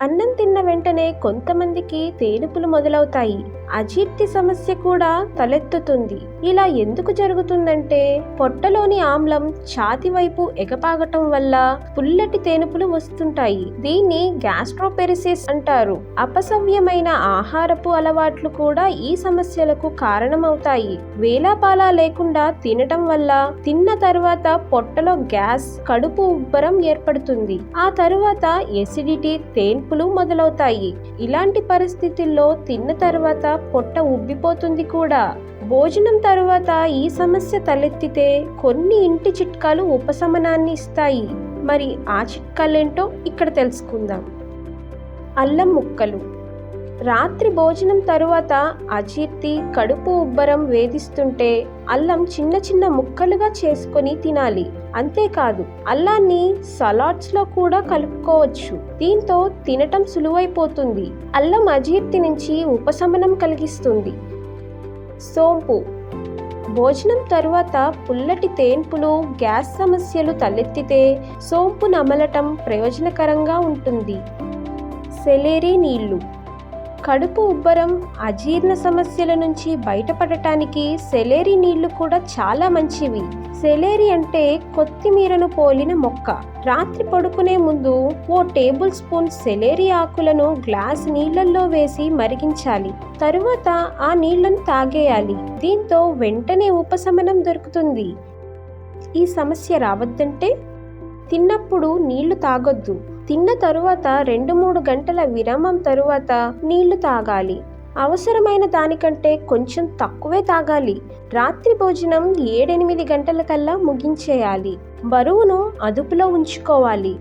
అన్నం తిన్న వెంటనే కొంతమందికి తేనుపులు మొదలవుతాయి. అజీర్తి సమస్య కూడా తలెత్తుతుంది. ఇలా ఎందుకు జరుగుతుందంటే పొట్టలోని ఆమ్లం ఛాతి వైపు ఎగపాగటం వల్ల పుల్లటి తేనుపులు వస్తుంటాయి. దీన్ని గ్యాస్ట్రోపెరిసిస్ అంటారు. అపసవ్యమైన ఆహారపు అలవాట్లు కూడా ఈ సమస్యలకు కారణమవుతాయి. వేలాపాలా లేకుండా తినటం వల్ల తిన్న తర్వాత పొట్టలో గ్యాస్ కడుపు ఉబ్బరం ఏర్పడుతుంది. ఆ తరువాత ఎసిడిటీ తేన్పులు మొదలవుతాయి. ఇలాంటి పరిస్థితుల్లో తిన్న తర్వాత పొట్ట ఉబ్బిపోతుంది కూడా. భోజనం తరువాత ఈ సమస్య తలెత్తితే కొన్ని ఇంటి చిట్కాలు ఉపశమనాన్ని ఇస్తాయి. మరి ఆ చిట్కాలేంటో ఇక్కడ తెలుసుకుందాం. అల్లం ముక్కలు. రాత్రి భోజనం తరువాత అజీర్తి కడుపు ఉబ్బరం వేధిస్తుంటే అల్లం చిన్న చిన్న ముక్కలుగా చేసుకొని తినాలి. అంతేకాదు అల్లాన్ని సలాడ్స్లో కూడా కలుపుకోవచ్చు. దీంతో తినటం సులువైపోతుంది. అల్లం అజీర్తి నుంచి ఉపశమనం కలిగిస్తుంది. సోంపు. భోజనం తరువాత పుల్లటి తేన్పులు గ్యాస్ సమస్యలు తలెత్తితే సోంపు నమలటం ప్రయోజనకరంగా ఉంటుంది. సెలేరీ నీళ్ళు. కడుపు ఉబ్బరం అజీర్ణ సమస్యల నుంచి బయటపడటానికి సెలేరి నీళ్ళు కూడా చాలా మంచివి. సెలేరి అంటే కొత్తిమీరను పోలిన మొక్క. రాత్రి పడుకునే ముందు ఓ టేబుల్ స్పూన్ సెలేరి ఆకులను గ్లాస్ నీళ్ళలో వేసి మరిగించాలి. తరువాత ఆ నీళ్ళను తాగేయాలి. దీంతో వెంటనే ఉపశమనం దొరుకుతుంది. ఈ సమస్య రావద్దంటే తిన్నప్పుడు నీళ్ళు తాగొద్దు. తిన్న తరువాత రెండు మూడు గంటల విరామం తరువాత నీళ్ళు తాగాలి. అవసరమైన దానికంటే కొంచెం తక్కువే తాగాలి. రాత్రి భోజనం ఏడెనిమిది గంటల కల్లా ముగించేయాలి. బరువును అదుపులో ఉంచుకోవాలి.